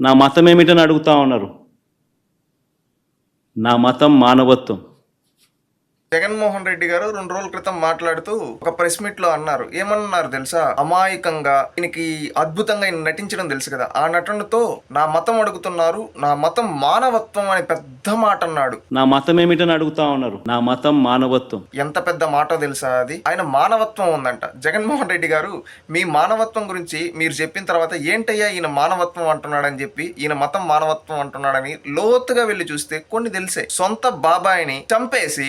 నా మతం ఏమిటని అడుగుతా ఉన్నారు? నా మతం మానవత్వం. జగన్మోహన్ రెడ్డి గారు రెండు రోజుల క్రితం మాట్లాడుతూ ఒక ప్రెస్ మీట్లో అన్నారు. ఏమన్నారు తెలుసా? అమాయకంగా ఈయనకి అద్భుతంగా ఈయన నటించడం తెలుసు కదా. ఆ నటనతో నా మతం అడుగుతున్నారు నా మతం మానవత్వం అని పెద్ద మాట అన్నాడు. నా మతం ఏమిటని అడుగుతా ఉన్నారు? నా మతం మానవత్వం. ఎంత పెద్ద మాట తెలుసా అది? ఆయన మానవత్వం ఉందంట. జగన్మోహన్ రెడ్డి గారు మీ మానవత్వం గురించి మీరు చెప్పిన తర్వాత ఏంటయ్యా ఈయన మానవత్వం అంటున్నాడని చెప్పి ఈయన మతం మానవత్వం అంటున్నాడని లోతుగా వెళ్ళి చూస్తే కొన్ని తెలిసే. సొంత బాబాయిని చంపేసి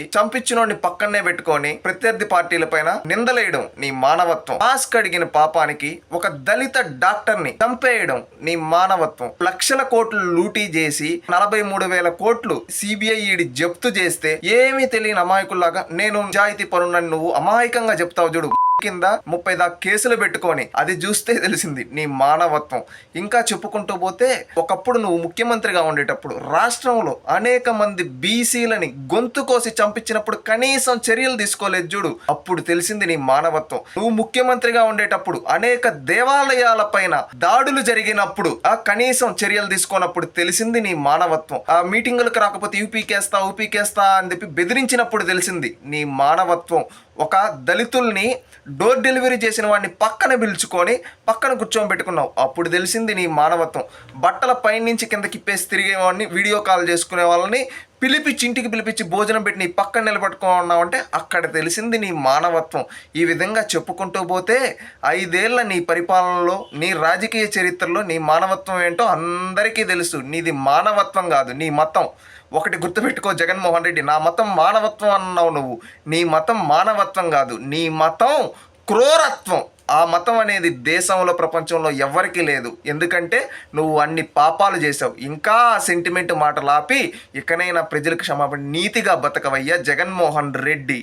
చంపించినోడిని పక్కనే పెట్టుకొని ప్రత్యర్థి పార్టీల పైన నిందలేయడం నీ మానవత్వం. మాస్క్ అడిగిన పాపానికి ఒక దళిత డాక్టర్ని చంపేయడం నీ మానవత్వం. లక్షల కోట్లు లూటీ చేసి నలభై మూడు వేల కోట్లు సిబిఐఈడి జప్తు చేస్తే ఏమీ తెలియని అమాయకుల్లాగా నేను నిజాయితీ పరుణని నువ్వు అమాయకంగా చెప్తావు చూడు. కింద ముప్పై దాకా కేసులు పెట్టుకొని అది చూస్తే తెలిసింది నీ మానవత్వం. ఇంకా చెప్పుకుంటూ పోతే ఒకప్పుడు నువ్వు ముఖ్యమంత్రిగా ఉండేటప్పుడు రాష్ట్రంలో అనేక మంది బీసీలని గొంతు కోసి చంపించినప్పుడు కనీసం చర్యలు తీసుకోలేదు చూడు. అప్పుడు తెలిసింది నీ మానవత్వం. నువ్వు ముఖ్యమంత్రిగా ఉండేటప్పుడు అనేక దేవాలయాల పైన దాడులు జరిగినప్పుడు ఆ కనీసం చర్యలు తీసుకున్నప్పుడు తెలిసింది నీ మానవత్వం. ఆ మీటింగులకు రాకపోతే యూపీకేస్తా ఊపీకేస్తా అని చెప్పి బెదిరించినప్పుడు తెలిసింది నీ మానవత్వం. ఒక దళితుల్ని డోర్ డెలివరీ చేసిన వాడిని పక్కన పిలుచుకొని పక్కన కూర్చోబెట్టుకున్నావు అప్పుడు తెలిసింది నీ మానవత్వం. బట్టల పైనుంచి కిందకి ఇప్పేసి తిరిగేవాడిని వీడియో కాల్ చేసుకునే వాళ్ళని పిలిపించి ఇంటికి పిలిపించి భోజనం పెట్టి నీ పక్కన నిలబెట్టుకున్నావు అంటే అక్కడ తెలిసింది నీ మానవత్వం. ఈ విధంగా చెప్పుకుంటూ పోతే ఐదేళ్ళ నీ పరిపాలనలో నీ రాజకీయ చరిత్రలో నీ మానవత్వం ఏంటో అందరికీ తెలుసు. నీది మానవత్వం కాదు నీ మతం. ఒకటి గుర్తుపెట్టుకో జగన్మోహన్ రెడ్డి నా మతం మానవత్వం అన్నావు నువ్వు. నీ మతం మానవత్వం కాదు నీ మతం క్రూరత్వం. ఆ మతం అనేది దేశంలో ప్రపంచంలో ఎవ్వరికీ లేదు. ఎందుకంటే నువ్వు అన్ని పాపాలు చేసావు ఇంకా సెంటిమెంట్ మాటలు ఆపి ఇకనైనా ప్రజలకు క్షమాపణ నీతిగా బతకవయ్యా జగన్మోహన్ రెడ్డి.